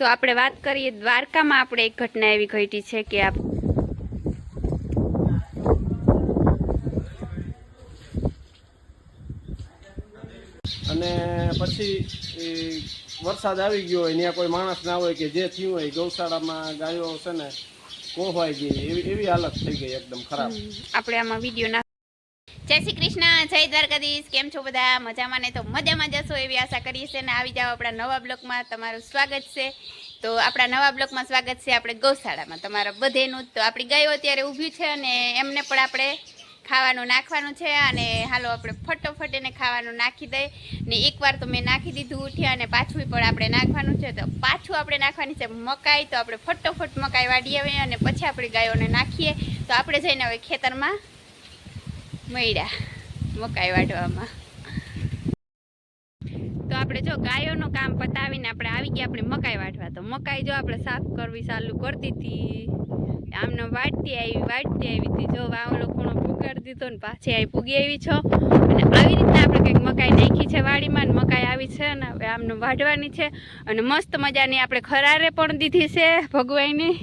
તો આપણે વાત કરીએ દ્વારકામાં આપણે એક ઘટના એવી ઘટી છે કે આપ અને પછી વરસાદ આવી ગયો હોય ત્યાં કોઈ માણસ ના હોય કે જે થયું હોય ગૌશાળામાં ગાયો છે ને કોહવાઈ ગઈ એવી એવી હાલત થઈ ગઈ એકદમ ખરાબ. આપણે આમાં વીડિયો જય શ્રી કૃષ્ણ, જય દ્વારકાધીશ, કેમ છો બધા? મજામાં ને? તો મજામાં જશો એવી આશા કરીએ છીએ ને આવી જાઓ આપણા નવા બ્લોગમાં તમારું સ્વાગત છે. તો આપણા નવા બ્લોગમાં સ્વાગત છે આપણે ગૌશાળામાં. તમારા બધેનું તો આપણી ગાયો અત્યારે ઊભી છે અને એમને પણ આપણે ખાવાનું નાખવાનું છે અને હાલો આપણે ફટોફટ એને ખાવાનું નાખી દઈએ ને એકવાર તો મેં નાખી દીધું ઉઠ્યા અને પાછું પણ આપણે નાખવાનું છે. તો પાછું આપણે નાખવાની છે મકાઈ. તો આપણે ફટોફટ મકાઈ વાળી આવીએ અને પછી આપણે ગાયોને નાખીએ. તો આપણે જઈને હવે ખેતરમાં મળ્યા મકાઈ વાટવામાં તો આપણે જો ગાયોનું કામ પતાવીને આપણે આવી ગયા આપણે મકાઈ વાટવા તો મકાઈ જો આપણે સાફ કરવી ચાલુ કરતી હતી. આમને વાટતી આવી વાટતી આવી હતી. જો વાવલો ખૂણો પુગાડી દીધો ને પાછી આવી પૂગી આવી છો. અને આવી રીતના આપણે કંઈક મકાઈ નાખી છે વાડીમાં ને મકાઈ આવી છે ને હવે આમને વાઢવાની છે. અને મસ્ત મજાની આપણે ખરારે પણ દીધી છે ભગવાઈની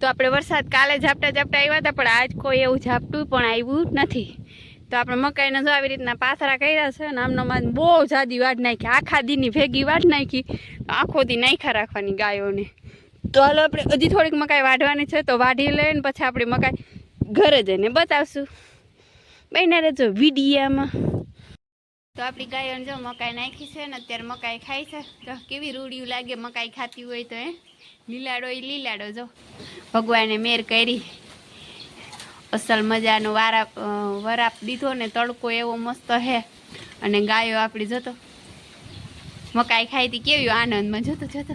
તો આપણે વરસાદ કાલે ઝાપટા ઝાપટા આવ્યા હતા, પણ આજ કોઈ એવું ઝાપટું પણ આવ્યું નથી. તો આપણે મકાઈને જો આવી રીતના પાથરા કર્યા છે ને આમનો માં બહુ જાદી વાટ નાખી, આખા દીની ભેગી વાટ નાખી આખો દી નાખ્યા રાખવાની ગાયોને. તો હાલો આપણે હજી થોડીક મકાઈ વાઢવાની છે, તો વાઢી લઈને પછી આપણે મકાઈ ઘરે જઈને બતાવશું. બહેને રહેજો વિડીયામાં. તો આપણી ગાયોને જો મકાઈ નાખી છે ને અત્યારે મકાઈ ખાય છે. તો કેવી રૂડિયું લાગે મકાઈ ખાતી હોય તો એ લીલાડો એ લીલાડો જો. ભગવાને મેર કરી. અસલ મજાનો વારાપ વરાપ દીધો ને તડકો એવો મસ્ત હે. અને ગાયો આપણી જતો. મકાઈ ખાઈ હતી કેવી આનંદમાં જતો જતો.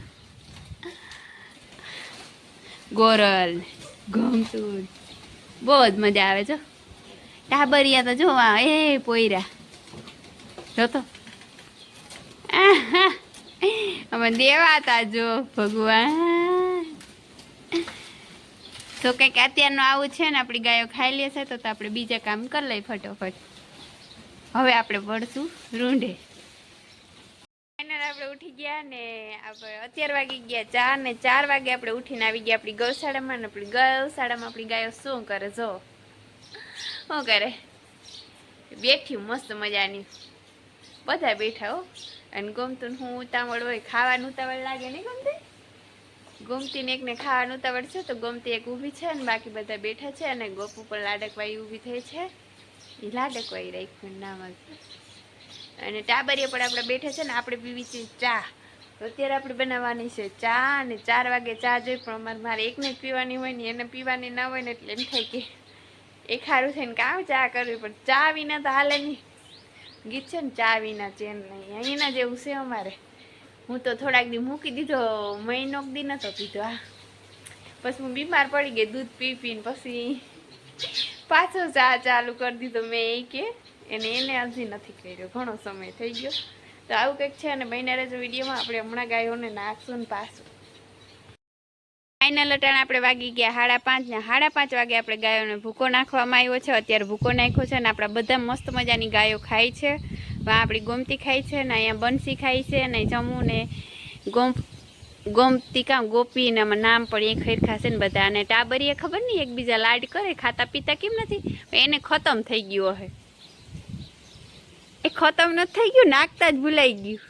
ગોરલ ગમતું બહુ જ મજા આવે છો ટાબરિયા તો જોવા, એ પોયરા. જોતો. અમે દેવાતા જો ભગવાન. તો કંઈક અત્યારનું આવું છે ને, આપણી ગાયો ખાઈ લે છે, તો આપણે બીજા કામ કરી લઈએ ફટોફટ. હવે આપણે પડશું રૂંઢે. ફાઇનલ આપણે ઉઠી ગયા ને, આપણે અત્યાર વાગી ગયા ચાર ને, ચાર વાગે આપણે ઉઠીને આવી ગયા આપણી ગૌશાળામાં ને, આપણી ગૌશાળામાં આપણી ગાયો શું કરે જો? શું કરે? બેઠી મસ્ત મજાની. બધા બેઠા હો. અને ગમતું હું ઉતાવળ હોય, ખાવાનું ઉતાવળ લાગે નહીં ગમતી? ગોમતી ને એકને ખાવાનું ઉતાવળ છે તો ગોમતી એક ઊભી છે અને બાકી બધા બેઠા છે અને ગોપુ પણ લાડકવાઈ ઊભી થઈ છે. એ લાડકવાઈ રાખ્યું નામ અને ટાબરીએ પણ આપણે બેઠા છે ને આપણે પીવી છે ચા. તો અત્યારે આપણે બનાવવાની છે ચા અને ચાર વાગે ચા જોઈ પણ અમારે મારે એકને જ પીવાની હોય ને એને પીવાની ના હોય ને એટલે એમ થાય કે એ ખારું થઈને કામ ચા કરવી, પણ ચા વિના તો હાલે નહીં. ગીત છે ને ચા વિના, ચેન નહીં. અહીંના જેવું છે અમારે. હું તો થોડાક દી મૂકી દીધો, મહિનો દી નતો પીધો આ પછી હું બીમાર પડી ગઈ, દૂધ પી પીને પછી પાછો ચા ચાલુ કરી દીધો મેં એ કે, એને એને હજી નથી કર્યો, ઘણો સમય થઈ ગયો. તો આવું કંઈક છે અને મહિના રહેજો વિડીયોમાં આપણે હમણાં ગાયોને નાખશું ને પાછું. ફાઇનલ અટાણ આપણે વાગી ગયા સાડા પાંચ ને સાડા પાંચ વાગે આપણે ગાયોને ભૂકો નાખવામાં આવ્યો છે. અત્યારે ભૂકો નાખ્યો છે અને આપણા બધા મસ્ત મજાની ગાયો ખાય છે. વા આપણી ગોમતી ખાય છે ને અહીંયા બંસી ખાય છે ને જમુ ને ગોમ, ગોમતી કામ ગોપી ને નામ પણ એ ખૈર ખાશે ને બધા. અને ટાબરીએ ખબર નહીં એકબીજા લાડ કરે, ખાતા પીતા કેમ નથી? એને ખતમ થઈ ગયું હે એ ખતમ નથી થઈ ગયું, નાખતા જ ભૂલાઈ ગયું.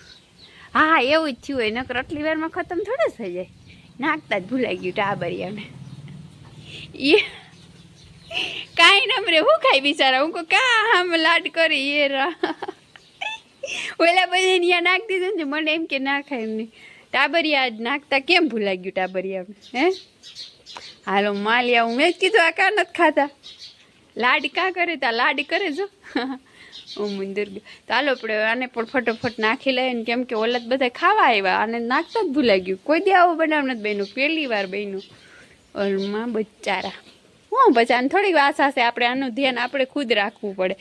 હા એવું જ થયું હોય. નકર આટલી વારમાં ખતમ થોડું થઈ જાય. નાખતા જ ભૂલાઈ ગયું ટાબરિયાને. એ કાંઈ ન અમરે હું ખાઈ બિચારા? હું કહું, કાં આમ લાડ કરી, એ રા. ઓલા બધા ત્યાં નાખતી દીધું ને મને એમ કે ના ખાય એમ નહીં. ટાબરિયા જ નાખતા કેમ ભૂલાઈ ગયું ટાબરિયા હે? હાલો માલિયા, હું મેં જ કીધું આ કા નથી ખાતા? લાડ કાં કરે તા લાડ કરે જો. હું મંદિર ગયો તો હાલો આપણે આને પણ ફટોફટ નાખી લઈએ ને કેમ કે ઓલત બધા ખાવા આવ્યા અને નાખતા જ ભૂલાઈ ગયું. કોઈ દે આવો બનાવ નથી બન્યું. પહેલી વાર બન્યું. ઓલમાં બચારા હું પછી આને થોડીક આશા છે આપણે આનું ધ્યાન આપણે ખુદ રાખવું પડે.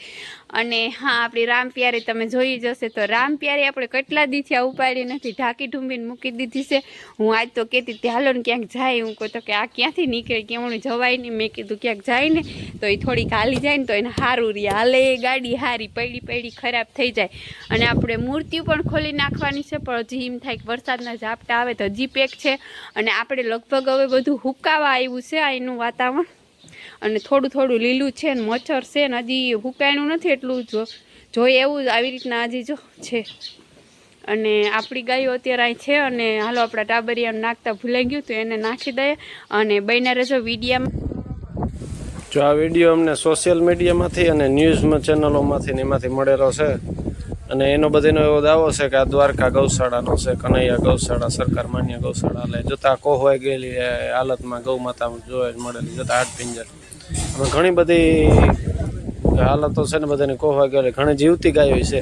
અને હા, આપણી રામ પ્યારી તમે જોઈ જશે તો રામ પ્યારી આપણે કેટલા દીથી આ ઉપાડી નથી, ઢાંકી ઢૂંબીને મૂકી દીધી છે. હું આજ તો કહેતી ત્યાલો ને ક્યાંક જાય. હું કહું તો કે, આ ક્યાંથી નીકળે? કેવણું જવાય નહીં? મેં કીધું, ક્યાંક જાય ને તો એ થોડીક હાલી જાય ને તો એને સારું રહી હાલે એ ગાડી, હારી પૈડી પૈડી, ખરાબ થઈ જાય. અને આપણે મૂર્તિઓ પણ ખોલી નાખવાની છે, પણ હજી એમ થાય કે વરસાદના ઝાપટા આવે તો હજી પેક છે. અને આપણે લગભગ હવે બધું હુકાવા આવ્યું છે આ એનું વાતાવરણ. અને થોડું થોડું લીલું છે ને મચ્છર છે ને હજી હુકાયણું નથી એટલું જો જોઈએ એવું જ આવી રીતના હજી જો છે. અને આપણી ગાયો અત્યારે અહીં છે અને હાલો આપણા ટાબરિયાને નાખતા ભૂલાઈ ગયું તો એને નાખી દઈએ. અને બન્યા રહેજો વિડીયામાં. જો આ વીડિયો અમને સોશિયલ મીડિયામાંથી અને ન્યૂઝ ચેનલોમાંથી ને એમાંથી મળેલો છે. અને એનો બધીનો એવો દાવો છે કે આ દ્વારકા ગૌશાળાનો છે, કનૈયા ગૌશાળા, સરકાર માન્ય ગૌશાળા, એટલે જોતા કોહવાઈ ગયેલી હાલતમાં ગૌ માતા જોવા મળેલી, જોતા હાથ પિંજર ઘણી બધી હાલતો છે ને બધાને કોહવા ગયેલી ઘણી જીવતી ગાયો છે.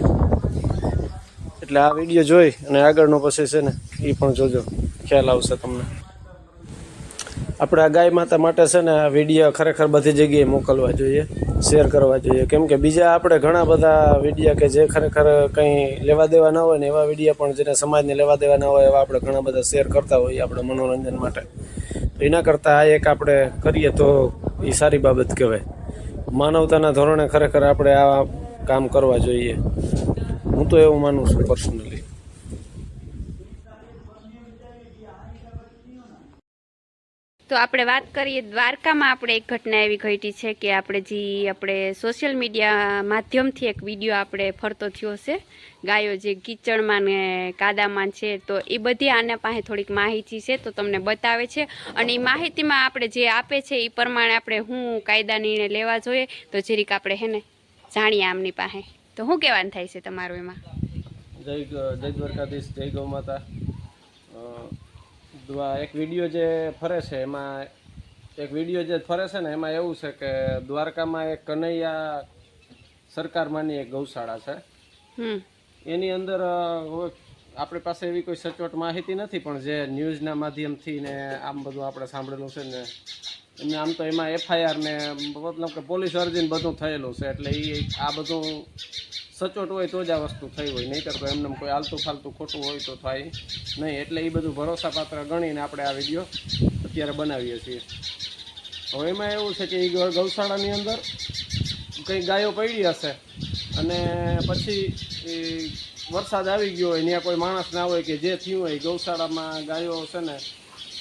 એટલે આ વીડિયો જોઈ અને આગળનો પછી છે ને એ પણ જોજો. ખ્યાલ આવશે તમને. આપણે આ ગાય માતા માટે છે ને આ વીડિયો ખરેખર બધી જગ્યાએ મોકલવા જોઈએ, શેર કરવા જોઈએ. કેમ કે બીજા આપણે ઘણા બધા વિડીયા કે જે ખરેખર કંઈ લેવા દેવા ના હોય ને એવા વિડીયા પણ જેને સમાજને લેવા દેવા ના હોય એવા આપણે ઘણા બધા શેર કરતા હોઈએ આપણે મનોરંજન માટે. તો એના કરતાં આ એક આપણે કરીએ તો એ સારી બાબત કહેવાય. માનવતાના ધોરણે ખરેખર આપણે આ કામ કરવા જોઈએ. હું તો એવું માનું છું પર્સનલી તો આપણે વાત કરીએ, દ્વારકામાં આપણે એક ઘટના એવી ઘટી છે કે આપણે જે આપણે સોશિયલ મીડિયા માધ્યમથી એક વીડિયો આપણે ફરતો થયો છે. ગાયો જે કીચડમાં ને કાદામાં છે, તો એ બધી આના પાસે થોડીક માહિતી છે, તો તમને બતાવે છે. અને એ માહિતીમાં આપણે જે આપે છે, એ પ્રમાણે આપણે હું કાયદા નિર્ણય લેવા જોઈએ. તો જરીક આપણે હે ને જાણીએ આમની પાસે. તો શું કહેવાનું થાય છે તમારું એમાં? જય જય દ્વારકાધીશ, જય ગૌ માતા. એક વીડિયો જે ફરે છે એમાં એક વીડિયો જે ફરે છે ને એમાં એવું છે કે દ્વારકામાં એક કનૈયા સરકારમાંની એક ગૌશાળા છે. એની અંદર આપણી પાસે એવી કોઈ સચોટ માહિતી નથી પણ જે ન્યૂઝના માધ્યમથી ને આમ બધું આપણે સાંભળેલું છે ને એમને આમ તો એમાં એફઆઈઆર ને મતલબ કે પોલીસ અરજીને બધું થયેલું છે, એટલે એ આ બધું સચોટ હોય તો જ આ વસ્તુ થઈ હોય, નહીંતર તો એમને કોઈ આલતું ફાલતું ખોટું હોય તો થાય નહીં, એટલે એ બધું ભરોસાપાત્ર ગણીને આપણે આ વીડિયો અત્યારે બનાવીએ છીએ. હવે એમાં એવું છે કે એ ગૌશાળાની અંદર કંઈ ગાયો પડી હશે અને પછી વરસાદ આવી ગયો હોય ત્યાં કોઈ માણસ ના હોય કે જે થયું હોય, ગૌશાળામાં ગાયો છે ને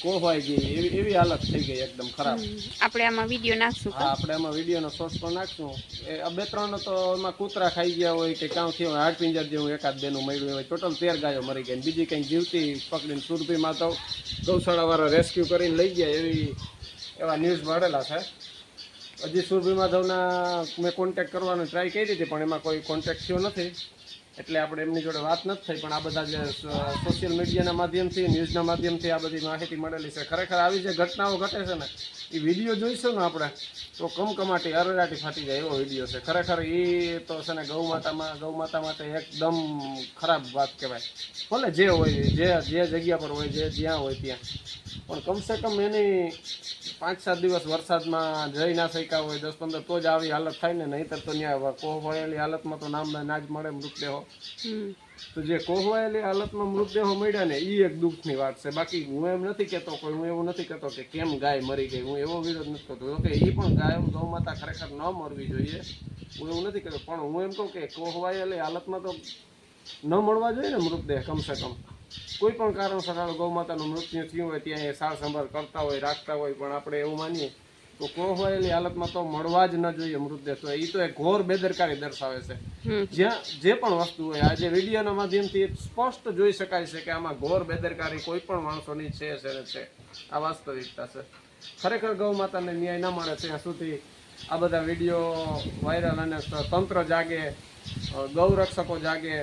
કોહવાઈ ગઈ. એવી એવી હાલત થઈ ગઈ એકદમ ખરાબ. આપણે આમાં વીડિયો નાખશું હા આપણે એમાં વિડીયોનો શોર્ટ પણ નાખશું. એ બે ત્રણ તો એમાં કૂતરા ખાઈ ગયા હોય કે કાં થયું હાડ પિંજર જેવું એકાદ બેનું મળ્યું હોય ટોટલ તેર ગાયો મરી ગઈ બીજી કંઈક જીવતી પકડીને સુરભી તો ગૌશાળાવાળા રેસ્ક્યુ કરીને લઈ ગયા એવી એવા ન્યૂઝ મળેલા છે. હજી સુરભી માધવના મેં કોન્ટેક્ટ કરવાનો ટ્રાય કરી હતી પણ એમાં કોઈ કોન્ટેક્ટ થયો નથી. એટલે આપણે એમની જોડે વાત નથી થઈ, પણ આ બધા જે સોશિયલ મીડિયાના માધ્યમથી ન્યૂઝના માધ્યમથી આ બધી માહિતી મળેલી છે. ખરેખર આવી જે ઘટનાઓ ઘટે છે ને એ વીડિયો જોઈશું ને આપણે, તો કમકમાટી, અરરાટી ફાટી જાય એવો વીડિયો છે. ખરેખર એ તો છે ને ગૌ માતામાં ગૌ માતા માટે એકદમ ખરાબ વાત કહેવાય. ભલે જે હોય, જે જે જગ્યા પર હોય, જે જ્યાં હોય ત્યાં. પણ કમસે કમ એની પાંચ સાત દિવસ વરસાદમાં જઈ ના શક્યા હોય, દસ પંદર, તો જ આવી હાલત થાય ને, નહીતર તો ત્યાં એની હાલતમાં તો નામ ના જ મળે, મૃતદેહો. તો જે કોહવાયેલી હાલતમાં મૃતદેહો મળ્યા ને એ એક દુઃખની વાત છે. બાકી હું એમ નથી કહેતો કોઈ, હું એવું નથી કહેતો કે કેમ ગાય મરી ગઈ. હું એવો વિરોધ નથી કરતો. કે એ પણ ગાય ગૌ માતા ખરેખર ન મરવી જોઈએ. હું એવું નથી કહેતો પણ હું એમ કહું કે કોહવાયેલી હાલતમાં તો ન મળવા જોઈએ ને મૃતદેહ કમસે કમ. કોઈ પણ કારણસર હાલ ગૌ માતાનું મૃત્યુ થયું હોય, ત્યાં એ સાર સંભાળ કરતા હોય, રાખતા હોય, પણ આપણે એવું માનીએ તો કોહવાયેલી હાલતમાં તો મળવા જ ન જોઈએ મૃતદેહ. તો એ તો એક ઘોર બેદરકારી દર્શાવે છે. જ્યાં જે પણ વસ્તુ હોય આજે વિડીયોના માધ્યમથી સ્પષ્ટ જોઈ શકાય છે કે આમાં ઘોર બેદરકારી કોઈ પણ માણસોની છે છે આ વાસ્તવિકતા છે. ખરેખર ગૌ માતાને ન્યાય ન મળે ત્યાં સુધી આ બધા વીડિયો વાયરલ અને તંત્ર જાગે ગૌરક્ષકો ગૌ રક્ષકો જાગે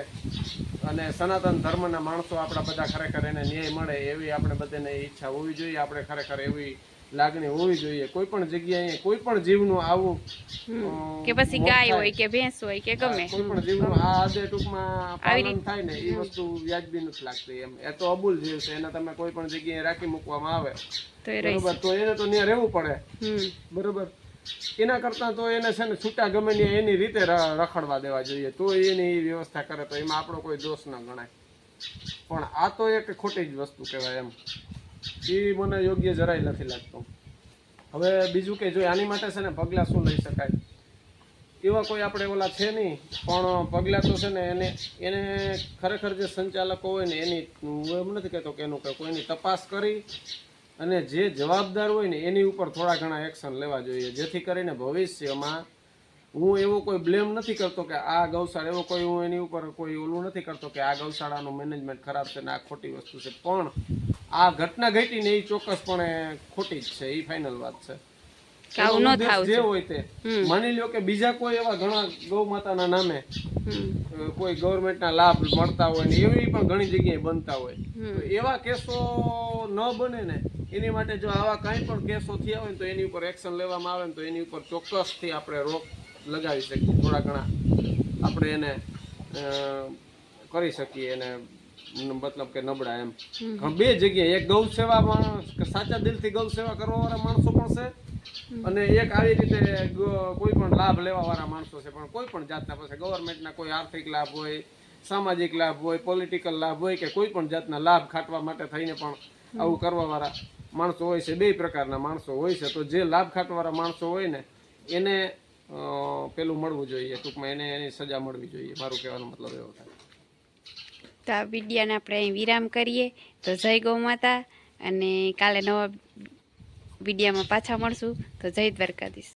અને સનાતન ધર્મના માણસો આપણા બધા ખરેખર એને ન્યાય મળે એવી આપણે બધાને ઈચ્છા હોવી જોઈએ. આપણે ખરેખર એવી લાગણી હોવી જોઈએ. કોઈ પણ જગ્યાએ કોઈ પણ જીવનું આવું કે પછી ગાય હોય કે ભેંસ હોય કે ગમે. કોઈ પણ જીવનું આ આદે ટૂંકમાં પાલન થાય ને એ વસ્તુ વ્યાજબી નથી લાગતી એમ. એ તો અબુલ જીવ છે એને તમે કોઈ પણ જગ્યાએ રાખી મૂકવામાં આવે. બરોબર તો એને તો ત્યાં રહેવું પડે. બરોબર. એના કરતાં તો એને છે ને છૂટા ગમે ને એની રીતે રખડવા દેવા જોઈએ. તો એની વ્યવસ્થા કરે તો એમાં આપણો કોઈ દોષ ન ગણાય. પણ આ તો એક ખોટી જ વસ્તુ કહેવાય એમ. એ મને યોગ્ય જરાય નથી લાગતું. હવે બીજું કે જો આની માટે છે ને પગલાં શું લઈ શકાય? એવા કોઈ આપણે ઓલા છે નહીં, પણ પગલાં તો છે ને એને એને ખરેખર જે સંચાલકો હોય ને એની, હું એમ નથી કહેતો કે એનું કે કોઈની તપાસ કરી અને જે જવાબદાર હોય ને એની ઉપર થોડા ઘણા એક્શન લેવા જોઈએ. જેથી કરીને ભવિષ્યમાં હું એવો કોઈ બ્લેમ નથી કરતો કે આ ગૌશાળા, એવો કોઈ હું એની ઉપર કોઈ ઓલું નથી કરતો કે આ ગૌશાળાનું મેનેજમેન્ટ ખરાબ છે ને આ ખોટી વસ્તુ છે. પણ આ ઘટના ઘટી ને એ ચોક્કસપણે ખોટી જ છે એ ફાઇનલ વાત છે. આવું ન થાવું જે હોય તે. માની લ્યો કે બીજા કોઈ એવા ઘણા ગૌ માતાના નામે કોઈ ગવર્મેન્ટ ગવર્મેન્ટના લાભ મળતા હોય ને એવી પણ ઘણી જગ્યાએ બનતા હોય. એવા કેસો ન બને ને એની માટે જો આવા કાંઈ પણ કેસો થયા હોય ને તો એની ઉપર એક્શન લેવામાં આવે ને તો એની ઉપર ચોક્કસથી આપણે રોક લગાવી શકીએ. થોડા ઘણા આપણે એને કરી શકીએ એને મતલબ કે નબળા એમ. બે જગ્યાએ. એક ગૌ સેવામાં સાચા દિલથી ગૌ સેવા કરવા વાળા માણસો પણ છે અને એક આવી રીતે કોઈ પણ લાભ લેવા વાળા માણસો છે. પણ કોઈ પણ જાતના પાસે ગવર્મેન્ટના કોઈ આર્થિક લાભ હોય સામાજિક લાભ હોય પોલિટિકલ લાભ હોય કે કોઈ પણ જાતના લાભ ખાટવા માટે થઈને પણ આવું કરવા વાળા માણસો હોય છે. બે પ્રકારના માણસો હોય છે. તો જે લાભ ખાટવાળા માણસો હોય ને એને પેલું મળવું જોઈએ. ટૂંકમાં એને એની સજા મળવી જોઈએ. મારું કહેવાનો મતલબ એવો થાય. તો આ વિડીયાને આપણે અહીં વિરામ કરીએ. તો જય ગૌ માતા અને કાલે નવા વિડીયામાં પાછા મળશું. તો જય દ્વારકાધીશ.